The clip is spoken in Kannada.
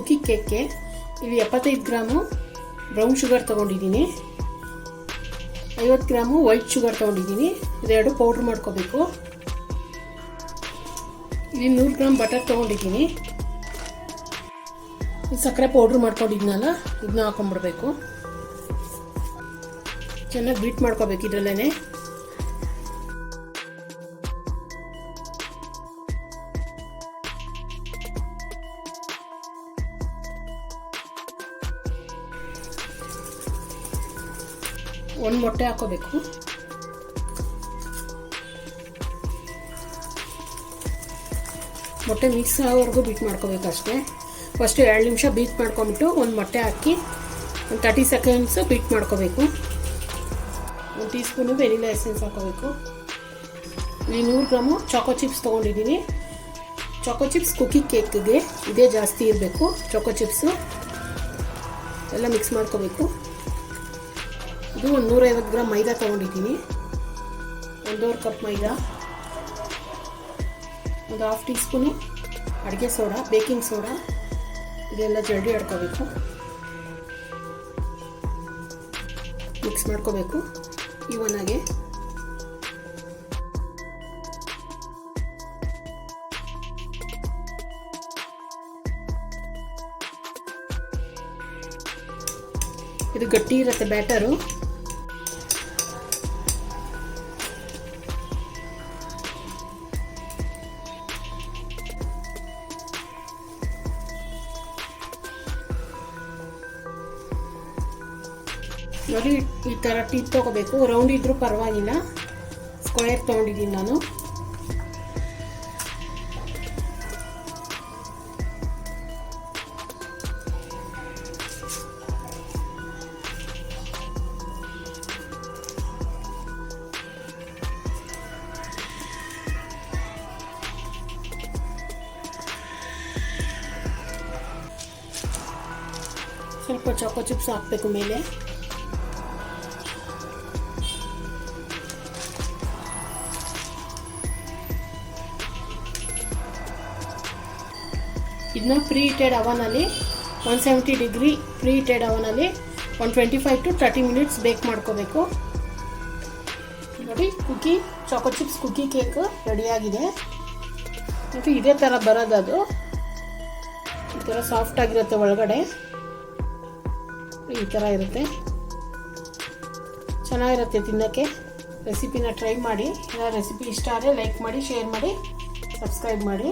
ಕೇಕ್ಗೆ ಇಲ್ಲಿ ಎಪ್ಪತ್ತೈದು ಗ್ರಾಮು ಬ್ರೌನ್ ಶುಗರ್ ತೊಗೊಂಡಿದ್ದೀನಿ. ಐವತ್ತು ಗ್ರಾಮು ವೈಟ್ ಶುಗರ್ ತೊಗೊಂಡಿದ್ದೀನಿ. ಇದೆರಡು ಪೌಡ್ರ್ ಮಾಡ್ಕೋಬೇಕು. ಇಲ್ಲಿ ನೂರು ಗ್ರಾಮ್ ಬಟರ್ ತೊಗೊಂಡಿದ್ದೀನಿ. ಸಕ್ಕರೆ ಪೌಡ್ರ್ ಮಾಡ್ಕೊಂಡಿದ್ನಲ್ಲ ಇದನ್ನ ಹಾಕೊಂಡ್ಬಿಡ್ಬೇಕು. ಚೆನ್ನಾಗಿ ಬೀಟ್ ಮಾಡ್ಕೋಬೇಕು ಇದರಲ್ಲೇ ಒಂದು ಮೊಟ್ಟೆ ಹಾಕೋಬೇಕು. ಮೊಟ್ಟೆ ಮಿಕ್ಸ್ ಆಗೋವರೆಗೂ ಬೀಟ್ ಮಾಡ್ಕೋಬೇಕು ಅಷ್ಟೇ. ಫಸ್ಟು ಎರಡು ನಿಮಿಷ ಬೀಟ್ ಮಾಡ್ಕೊಂಬಿಟ್ಟು ಒಂದು ಮೊಟ್ಟೆ ಹಾಕಿ ಒಂದು ತರ್ಟಿ ಸೆಕೆಂಡ್ಸು ಬೀಟ್ ಮಾಡ್ಕೋಬೇಕು. ಒಂದು ಟೀ ಸ್ಪೂನು ವೆನಿಲಾ ಎಸೆನ್ಸ್ ಹಾಕೋಬೇಕು. ಇಲ್ಲಿ ನೂರು ಗ್ರಾಮು ಚಾಕೋ ಚಿಪ್ಸ್ ತೊಗೊಂಡಿದ್ದೀನಿ. ಚಾಕೋ ಚಿಪ್ಸ್ ಕುಕ್ಕಿ ಕೇಕ್ಗೆ ಇದೇ ಜಾಸ್ತಿ ಇರಬೇಕು. ಚಾಕೋ ಚಿಪ್ಸು ಎಲ್ಲ ಮಿಕ್ಸ್ ಮಾಡ್ಕೋಬೇಕು. ಇದು ಒಂದು ನೂರೈವತ್ತು ಗ್ರಾಮ್ ಮೈದಾ ತೊಗೊಂಡಿದ್ದೀನಿ. ಒಂದೂವರೆ ಕಪ್ ಮೈದಾ. ಒಂದು ಹಾಫ್ ಟೀ ಸ್ಪೂನು ಅಡುಗೆ ಸೋಡಾ ಬೇಕಿಂಗ್ ಸೋಡಾ. ಇದೆಲ್ಲ ಜಲ್ದಿ ಆಡ್ಕೋಬೇಕು. ಮಿಕ್ಸ್ ಮಾಡ್ಕೋಬೇಕು. ಇವನಾಗೆ ಇದು ಗಟ್ಟಿ ಇರುತ್ತೆ ಬ್ಯಾಟರು. ನೋಡಿ ಈ ಥರ ಟೀಪ್ ತೊಗೋಬೇಕು. ರೌಂಡ್ ಇದ್ರೂ ಪರವಾಗಿಲ್ಲ. ಸ್ಕ್ವೇರ್ ತೊಗೊಂಡಿದ್ದೀನಿ ನಾನು. ಸ್ವಲ್ಪ ಚಾಕೋ ಚಿಪ್ಸ್ ಹಾಕಬೇಕು ಮೇಲೆ. ಇದನ್ನ ಪ್ರೀ ಹೀಟೆಡ್ ಅವನಲ್ಲಿ one seventy degree pre heated ಅವನಲ್ಲಿ one twenty five to thirty minutes bake ಮಾಡ್ಕೋಬೇಕು. ನೋಡಿ cookie choco chips cookie cake ರೆಡಿಯಾಗಿದೆ ಮತ್ತು ಇದೇ ಥರ ಬರೋದು ಅದು ಈ ಥರ ಸಾಫ್ಟ್ ಆಗಿರುತ್ತೆ ಒಳಗಡೆ. ಈ ಥರ ಇರುತ್ತೆ. ಚೆನ್ನಾಗಿರುತ್ತೆ ತಿನ್ನೋಕ್ಕೆ. ರೆಸಿಪಿನ ಟ್ರೈ ಮಾಡಿ. ರೆಸಿಪಿ ಇಷ್ಟ ಆದರೆ ಲೈಕ್ ಮಾಡಿ, ಶೇರ್ ಮಾಡಿ, ಸಬ್ಸ್ಕ್ರೈಬ್ ಮಾಡಿ.